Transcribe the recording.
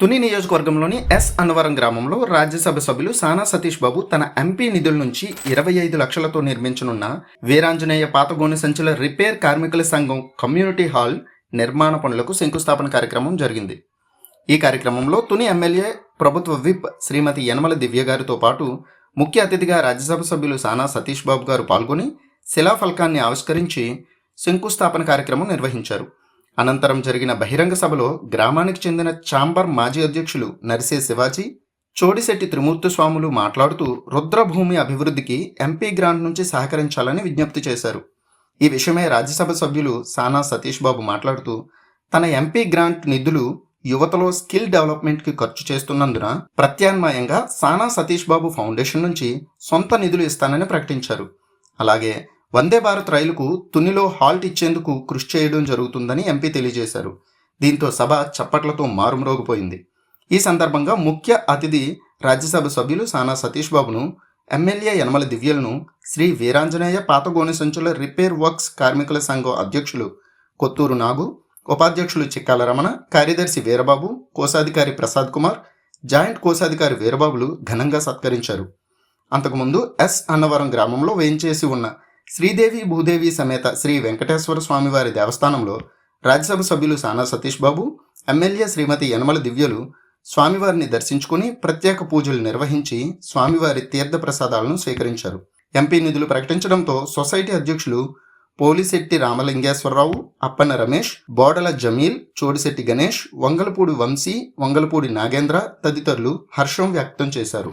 తుని నియోజకవర్గంలోని ఎస్ అన్నవరం గ్రామంలో రాజ్యసభ సభ్యులు సానా సతీష్ బాబు తన ఎంపీ నిధుల నుంచి ఇరవై ఐదు లక్షలతో నిర్మించనున్న వీరాంజనేయ పాతగోని సంచుల రిపేర్ కార్మికుల సంఘం కమ్యూనిటీ హాల్ నిర్మాణ పనులకు శంకుస్థాపన కార్యక్రమం జరిగింది. ఈ కార్యక్రమంలో తుని ఎమ్మెల్యే ప్రభుత్వ విప్ శ్రీమతి యనమల దివ్య గారితో పాటు ముఖ్య అతిథిగా రాజ్యసభ సభ్యులు సానా సతీష్ బాబు గారు పాల్గొని శిలాఫలకాన్ని ఆవిష్కరించి శంకుస్థాపన కార్యక్రమం నిర్వహించారు. అనంతరం జరిగిన బహిరంగ సభలో గ్రామానికి చెందిన చాంబర్ మాజీ అధ్యక్షులు నరిసే శివాజీ చోడిశెట్టి త్రిమూర్తి స్వాములు మాట్లాడుతూ రుద్రభూమి అభివృద్ధికి ఎంపీ గ్రాంట్ నుంచి సహకరించాలని విజ్ఞప్తి చేశారు. ఈ విషయమై రాజ్యసభ సభ్యులు సానా సతీష్ బాబు మాట్లాడుతూ తన ఎంపీ గ్రాంట్ నిధులు యువతలో స్కిల్ డెవలప్మెంట్కి ఖర్చు చేస్తున్నందున ప్రత్యామ్నాయంగా సానా సతీష్ బాబు ఫౌండేషన్ నుంచి సొంత నిధులు ఇస్తానని ప్రకటించారు. అలాగే వందే భారత్ రైలుకు తునిలో హాల్ట్ ఇచ్చేందుకు కృషి చేయడం జరుగుతుందని ఎంపీ తెలియజేశారు. దీంతో సభ చప్పట్లతో మారుమ్రోగిపోయింది. ఈ సందర్భంగా ముఖ్య అతిథి రాజ్యసభ సభ్యులు సానా సతీష్ బాబును ఎమ్మెల్యే యనమల దివ్యలను శ్రీ వీరాంజనేయ పాతగోనె సంచుల రిపేర్ వర్క్స్ కార్మికుల సంఘం అధ్యక్షులు కొత్తూరు నాగు ఉపాధ్యక్షులు చిక్కాల రమణ కార్యదర్శి వీరబాబు కోశాధికారి ప్రసాద్ కుమార్ జాయింట్ కోశాధికారి వీరబాబులు ఘనంగా సత్కరించారు. అంతకుముందు ఎస్ అన్నవరం గ్రామంలో వేయించేసి ఉన్న శ్రీదేవి భూదేవి సమేత శ్రీ వెంకటేశ్వర స్వామివారి దేవస్థానంలో రాజ్యసభ సభ్యులు సానా సతీష్ బాబు ఎమ్మెల్యే శ్రీమతి యనమల దివ్యలు స్వామివారిని దర్శించుకుని ప్రత్యేక పూజలు నిర్వహించి స్వామివారి తీర్థ ప్రసాదాలను స్వీకరించారు. ఎంపీ నిధులు ప్రకటించడంతో సొసైటీ అధ్యక్షులు పోలిశెట్టి రామలింగేశ్వరరావు అప్పన్న రమేష్ బోడల జమీల్ చోడిశెట్టి గణేష్ వంగలపూడి వంశీ వంగలపూడి నాగేంద్ర తదితరులు హర్షం వ్యక్తం చేశారు.